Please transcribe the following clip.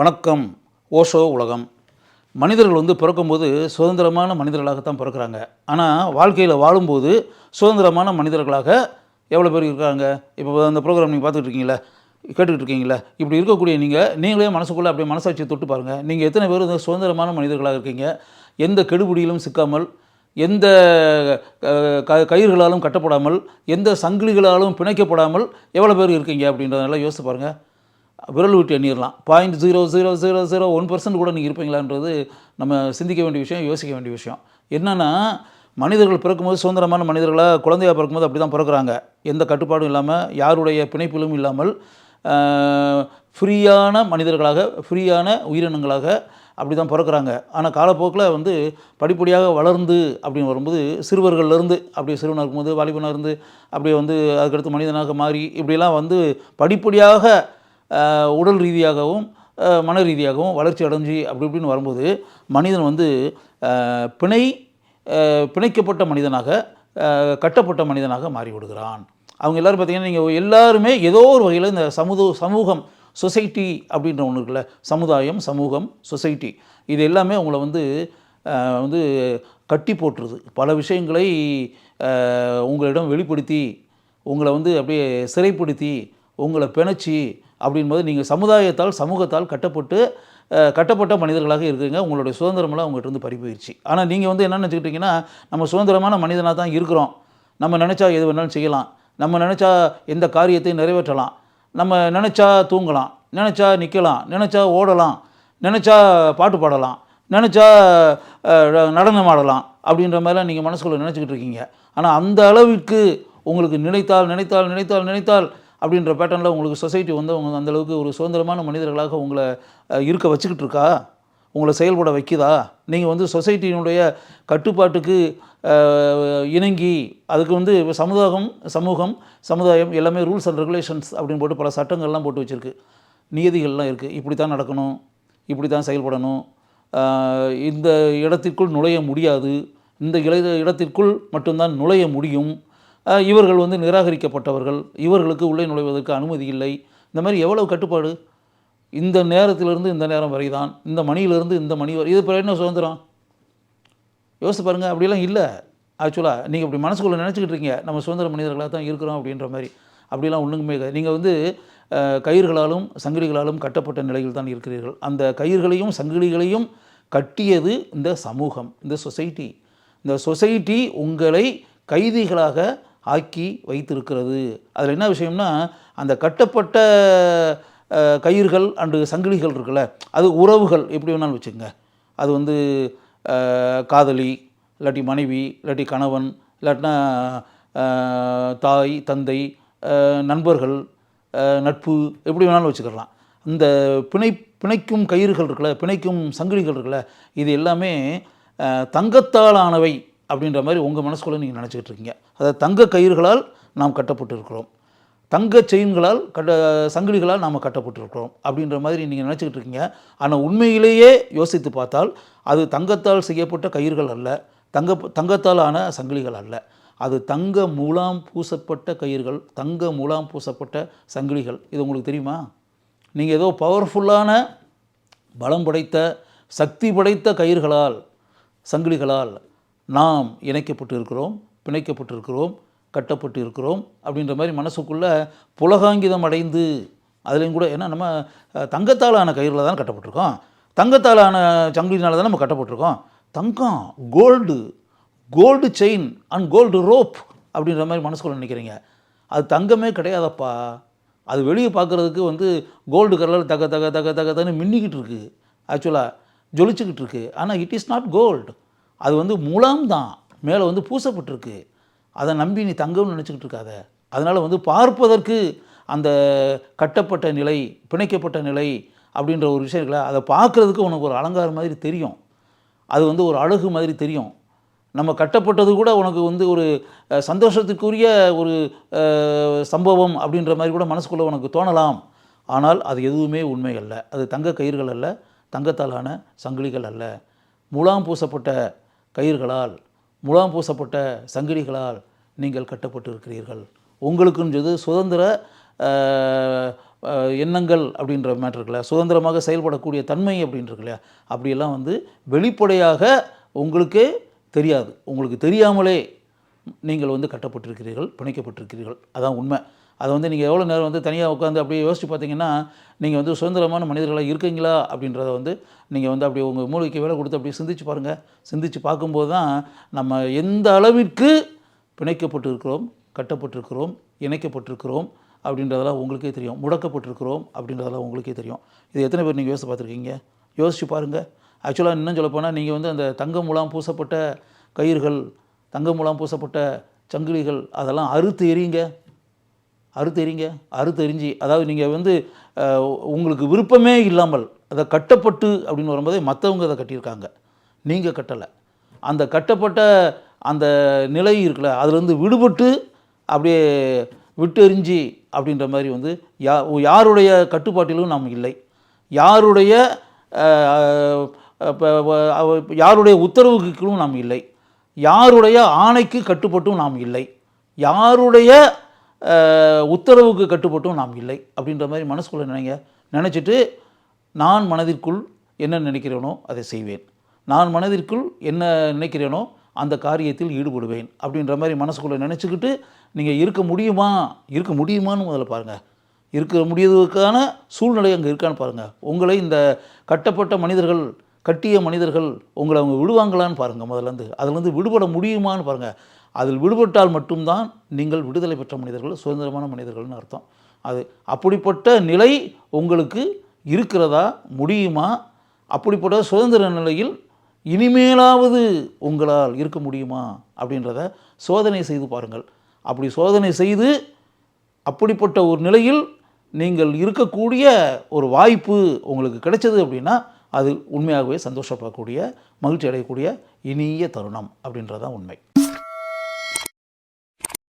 வணக்கம். ஓஷோ உலகம். மனிதர்கள் வந்து பிறக்கும்போது சுதந்திரமான மனிதர்களாகத்தான் பிறக்கிறாங்க. ஆனால் வாழ்க்கையில் வாழும்போது சுதந்திரமான மனிதர்களாக எவ்வளோ பேர் இருக்காங்க? இப்போ அந்த ப்ரோக்ராம் நீங்கள் பார்த்துட்டு இருக்கீங்களா கேட்டுக்கிட்டு இருக்கீங்களா இப்படி இருக்கக்கூடிய நீங்கள் நீங்களே மனசுக்குள்ளே அப்படியே மனசாட்சியை தொட்டு பாருங்கள் நீங்கள் எத்தனை பேர் வந்து சுதந்திரமான மனிதர்களாக இருக்கீங்க? எந்த கெடுபிடியிலும் சிக்காமல் எந்த க கயிறுகளாலும் கட்டப்படாமல் எந்த சங்கிலிகளாலும் பிணைக்கப்படாமல் எவ்வளோ பேர் இருக்கீங்க அப்படின்றதெல்லாம் யோசித்து பாருங்கள் விரல் விட்டு எண்ணிடலாம் point zero zero zero zero one percent கூட நீங்கள் இருப்பீங்களான்றது நம்ம சிந்திக்க வேண்டிய விஷயம் யோசிக்க வேண்டிய விஷயம். என்னென்னா மனிதர்கள் பிறக்கும்போது சுதந்திரமான மனிதர்களாக குழந்தையாக பிறக்கும்போது அப்படி தான் பிறக்கிறாங்க. எந்த கட்டுப்பாடும் இல்லாமல் யாருடைய பிணைப்பிலும் இல்லாமல் ஃப்ரீயான மனிதர்களாக ஃப்ரீயான உயிரினங்களாக அப்படி தான் பிறக்கிறாங்க. ஆனால் காலப்போக்கில் வந்து படிப்படியாக வளர்ந்து அப்படின்னு வரும்போது சிறுவர்கள்லேருந்து அப்படியே சிறுவனாக இருக்கும்போது வாலிபனாக இருந்து அப்படியே வந்து அதுக்கடுத்து மனிதனாக மாறி இப்படிலாம் வந்து படிப்படியாக உடல் ரீதியாகவும் மன ரீதியாகவும் வளர்ச்சி அடைஞ்சு அப்படி இப்படின்னு வரும்போது மனிதன் வந்து பிணை பிணைக்கப்பட்ட மனிதனாக கட்டப்பட்ட மனிதனாக மாறிவிடுகிறான். அவங்க எல்லோரும் பார்த்திங்கன்னா நீங்கள் எல்லாருமே ஏதோ ஒரு வகையில் இந்த சமுத சமூகம் சொசைட்டி அப்படின்ற ஒன்று இருக்குல்ல சமுதாயம் சமூகம் சொசைட்டி இது எல்லாமே உங்களை வந்து வந்து கட்டி போட்டுருது. பல விஷயங்களை உங்களிடம் வெளிப்படுத்தி உங்களை வந்து அப்படியே சிறைப்படுத்தி உங்களை பிணைச்சி அப்படின்போது நீங்கள் சமுதாயத்தால் சமூகத்தால் கட்டப்பட்டு கட்டப்பட்ட மனிதர்களாக இருக்கிறீங்க. உங்களுடைய சுதந்திரமெல்லாம் உங்கள்கிட்ட இருந்து பறிப்போயிடுச்சு ஆனால் நீங்கள் வந்து என்ன நினச்சிக்கிட்டீங்கன்னா நம்ம சுதந்திரமான மனிதனாக தான் இருக்கிறோம். நம்ம நினச்சா எது வேணாலும் செய்யலாம். நம்ம நினச்சா எந்த காரியத்தையும் நிறைவேற்றலாம். நம்ம நினச்சா தூங்கலாம். நினச்சா நிற்கலாம் நினச்சா ஓடலாம். நினச்சா பாட்டு பாடலாம். நினச்சா நடனம் ஆடலாம். அப்படின்ற மாதிரிலாம் நீங்கள் மனசுக்குள்ளே நினச்சிக்கிட்டு இருக்கீங்க. ஆனால் அந்த அளவிற்கு உங்களுக்கு நினைத்தால் நினைத்தால் நினைத்தால் நினைத்தால் அப்படின்ற பேட்டர்னில் உங்களுக்கு சொசைட்டி வந்து அவங்க அந்தளவுக்கு ஒரு சுதந்திரமான மனிதர்களாக உங்களை இருக்க வச்சுக்கிட்டு இருக்கா உங்களை செயல்பட வைக்குதா? நீங்கள் வந்து சொசைட்டியினுடைய கட்டுப்பாட்டுக்கு இணங்கி அதுக்கு வந்து சமுதாயம் சமூகம் சமுதாயம் எல்லாமே ரூல்ஸ் அண்ட் ரெகுலேஷன்ஸ் அப்படின்னு போட்டு பல சட்டங்கள்லாம் போட்டு வச்சுருக்கு. நியதிகள்லாம் இருக்குது இப்படி தான் நடக்கணும். இப்படி தான் செயல்படணும் இந்த இடத்திற்குள் நுழைய முடியாது. இந்த இடத்திற்குள் மட்டும்தான் நுழைய முடியும். இவர்கள் வந்து நிராகரிக்கப்பட்டவர்கள் இவர்களுக்கு உள்ளே நுழைவதற்கு அனுமதி இல்லை. இந்த மாதிரி எவ்வளவு கட்டுப்பாடு? இந்த நேரத்திலிருந்து இந்த நேரம் வரை தான் இந்த மணியிலிருந்து இந்த மணி வரை இது இப்போ என்ன சுதந்திரம்? யோசிச்சு பாருங்கள் அப்படிலாம் இல்லை. ஆக்சுவலாக நீங்கள் இப்படி மனசுக்குள்ளே நினச்சிக்கிட்டு இருக்கீங்க நம்ம சுதந்திர மனிதர்களாக தான் இருக்கிறோம் அப்படின்ற மாதிரி. அப்படிலாம் ஒன்றுமே நீங்கள் வந்து கயிர்களாலும் கயிறுகளாலும் சங்கிலிகளாலும் கட்டப்பட்ட நிலையில் தான் இருக்கிறீர்கள். அந்த கயிறுகளையும் சங்கிலிகளையும் கட்டியது இந்த சமூகம் இந்த சொசைட்டி. இந்த சொசைட்டி உங்களை கைதிகளாக ஆக்கி வைத்திருக்கிறது. அதில் என்ன விஷயம்னா அந்த கட்டப்பட்ட கயிறுகள் அண்டு சங்கிலிகள் இருக்குல்ல அது உறவுகள் எப்படி வேணாலும் வச்சுக்கோங்க. அது வந்து காதலி இல்லாட்டி மனைவி இல்லாட்டி கணவன் இல்லாட்டினா தாய் தந்தை நண்பர்கள் நட்பு எப்படி வேணாலும் வச்சுக்கலாம். இந்த பிணை பிணைக்கும் கயிறுகள் இருக்குல்ல பிணைக்கும் சங்கிலிகள் இருக்குல்ல இது எல்லாமே தங்கத்தாலானவை. தங்கத்தால் ஆனவை அப்படின்ற மாதிரி உங்கள் மனசுக்குள்ளே நீங்கள் நினச்சிக்கிட்டு இருக்கீங்க. அதாவது தங்க கயிறுகளால் நாம் கட்டப்பட்டு இருக்கிறோம் தங்க செயின்களால் கட்ட சங்கிலிகளால் நாம் கட்டப்பட்டிருக்கிறோம் அப்படின்ற மாதிரி நீங்கள் நினச்சிக்கிட்டு இருக்கீங்க. ஆனால் உண்மையிலேயே யோசித்து பார்த்தால் அது தங்கத்தால் செய்யப்பட்ட கயிறுகள் அல்ல. தங்க தங்கத்தால் ஆன சங்கிலிகள் அல்ல. அது தங்க முலாம் பூசப்பட்ட கயிறுகள் தங்க முலாம் பூசப்பட்ட சங்கிலிகள். இது உங்களுக்கு தெரியுமா? நீங்கள் ஏதோ பவர்ஃபுல்லான பலம் படைத்த சக்தி படைத்த கயிறுகளால் சங்கிலிகளால் நாம் இணைக்கப்பட்டு இருக்கிறோம் பிணைக்கப்பட்டிருக்கிறோம் கட்டப்பட்டு இருக்கிறோம் அப்படின்ற மாதிரி மனசுக்குள்ளே புலகாங்கிதம் அடைந்து அதுலேயும் கூட ஏன்னா நம்ம தங்கத்தாலான கயிறில் தான் கட்டப்பட்டிருக்கோம். தங்கத்தாலான சங்கிலினால் தான் நம்ம கட்டப்பட்டிருக்கோம். தங்கம் gold gold chain and gold rope அப்படின்ற மாதிரி மனசுக்குள்ள நினைக்கிறீங்க. அது தங்கமே கிடையாதப்பா. அது வெளியே பார்க்குறதுக்கு வந்து கோல்டு கலர் தக தக தக தக தகன்னு மின்னிக்கிட்டு இருக்குது ஆக்சுவலாக ஜொலிச்சுக்கிட்டு இருக்குது ஆனால் இட் இஸ் நாட் கோல்டு அது வந்து முலாம் தான் மேலே வந்து பூசப்பட்டிருக்கு. அதை நம்பி நீ தங்கம்னு நினச்சிக்கிட்டு இருக்காத. அதனால் வந்து பார்ப்பதற்கு அந்த கட்டப்பட்ட நிலை பிணைக்கப்பட்ட நிலை அப்படின்ற ஒரு விஷயம் இருக்குல்ல அதை பார்க்குறதுக்கு உனக்கு ஒரு அலங்காரம் மாதிரி தெரியும். அது வந்து ஒரு அழகு மாதிரி தெரியும். நம்ம கட்டப்பட்டது கூட உனக்கு வந்து ஒரு சந்தோஷத்துக்குரிய ஒரு சம்பவம் அப்படின்ற மாதிரி கூட மனசுக்குள்ளே உனக்கு தோணலாம். ஆனால் அது எதுவுமே உண்மை அல்ல. அது தங்க கயிறுகள் அல்ல தங்கத்தாலான சங்கிலிகள் அல்ல. முலாம் பூசப்பட்ட கயிர்களால் முலாம் பூசப்பட்ட சங்கிலிகளால் நீங்கள் கட்டப்பட்டு இருக்கிறீர்கள் உங்களுக்குன்றது சுதந்திர எண்ணங்கள் அப்படின்ற மேட்ரு இருக்குல்ல. சுதந்திரமாக செயல்படக்கூடிய தன்மை அப்படின்ட்டு இல்லையா அப்படியெல்லாம் வந்து வெளிப்படையாக உங்களுக்கே தெரியாது. உங்களுக்கு தெரியாமலே நீங்கள் வந்து கட்டப்பட்டிருக்கிறீர்கள் பிணைக்கப்பட்டிருக்கிறீர்கள். அதான் உண்மை. அதை வந்து நீங்கள் எவ்வளோ நேரம் வந்து தனியாக உட்காந்து அப்படியே யோசித்து பார்த்தீங்கன்னா நீங்கள் வந்து சுதந்திரமான மனிதர்களாக இருக்கீங்களா அப்படின்றத வந்து நீங்கள் வந்து அப்படியே உங்கள் மூளைக்கு வேலை கொடுத்து அப்படியே சிந்திச்சு பாருங்கள் சிந்திச்சு பார்க்கும்போது தான் நம்ம எந்த அளவிற்கு பிணைக்கப்பட்டிருக்கிறோம் கட்டப்பட்டிருக்கிறோம் இணைக்கப்பட்டிருக்கிறோம் அப்படின்றதெல்லாம் உங்களுக்கே தெரியும். முடக்கப்பட்டிருக்கிறோம் அப்படின்றதெல்லாம் உங்களுக்கே தெரியும். இது எத்தனை பேர் நீங்கள் யோசித்து பார்த்துருக்கீங்க? யோசிச்சு பாருங்கள் ஆக்சுவலாக இன்னும் சொல்லப்போனால் நீங்கள் வந்து அந்த தங்கம் முலாம் பூசப்பட்ட கயிறுகள் தங்கம் மூலம் பூசப்பட்ட சங்கிலிகள் அதெல்லாம் அறுத்து எறியுங்க. அறுத்து எறிங்க அறுத்து எறிஞ்சி அதாவது நீங்கள் வந்து உங்களுக்கு விருப்பமே இல்லாமல் அதை கட்டப்பட்டு அப்படின்னு வரும்போதே மற்றவங்க அதை கட்டியிருக்காங்க. நீங்கள் கட்டலை. அந்த கட்டப்பட்ட அந்த நிலை இருக்குல்ல அதுலேருந்து விடுபட்டு அப்படியே விட்டு அப்படின்ற மாதிரி வந்து யா யாருடைய கட்டுப்பாட்டிலும் நாம் இல்லை. யாருடைய யாருடைய உத்தரவுக்கும் நாம் இல்லை. யாருடைய ஆணைக்கு கட்டுப்பட்டும் நாம் இல்லை. யாருடைய உத்தரவுக்கு கட்டுப்பட்டும் நாம் இல்லை அப்படின்ற மாதிரி மனசுக்குள்ளே நினைங்க. நினச்சிட்டு நான் மனதிற்குள் என்ன நினைக்கிறேனோ அதை செய்வேன். நான் மனதிற்குள் என்ன நினைக்கிறேனோ அந்த காரியத்தில் ஈடுபடுவேன் அப்படின்ற மாதிரி மனசுக்குள்ளே நினச்சிக்கிட்டு நீங்கள் இருக்க முடியுமா? இருக்க முடியுமான்னு முதல்ல பாருங்கள் இருக்க முடியதுக்கான சூழ்நிலை அங்கே இருக்கான்னு பாருங்கள் உங்களை இந்த கட்டப்பட்ட மனிதர்கள் கட்டிய மனிதர்கள் உங்களை அவங்க விடுவாங்களான்னு பாருங்கள் முதல்லேருந்து அதுலேருந்து விடுபட முடியுமான்னு பாருங்கள் அதில் விடுபட்டால் மட்டும்தான் நீங்கள் விடுதலை பெற்ற மனிதர்கள் சுதந்திரமான மனிதர்கள்னு அர்த்தம். அது அப்படிப்பட்ட நிலை உங்களுக்கு இருக்கிறதா முடியுமா? அப்படிப்பட்ட சுதந்திர நிலையில் இனிமேலாவது உங்களால் இருக்க முடியுமா? அப்படின்றத சோதனை செய்து பாருங்கள். அப்படி சோதனை செய்து அப்படிப்பட்ட ஒரு நிலையில் நீங்கள் இருக்கக்கூடிய ஒரு வாய்ப்பு உங்களுக்கு கிடைச்சது அப்படின்னா அது உண்மையாகவே சந்தோஷப்படக்கூடிய மகிழ்ச்சி அடையக்கூடிய இனிய தருணம் அப்படின்றதான் உண்மை.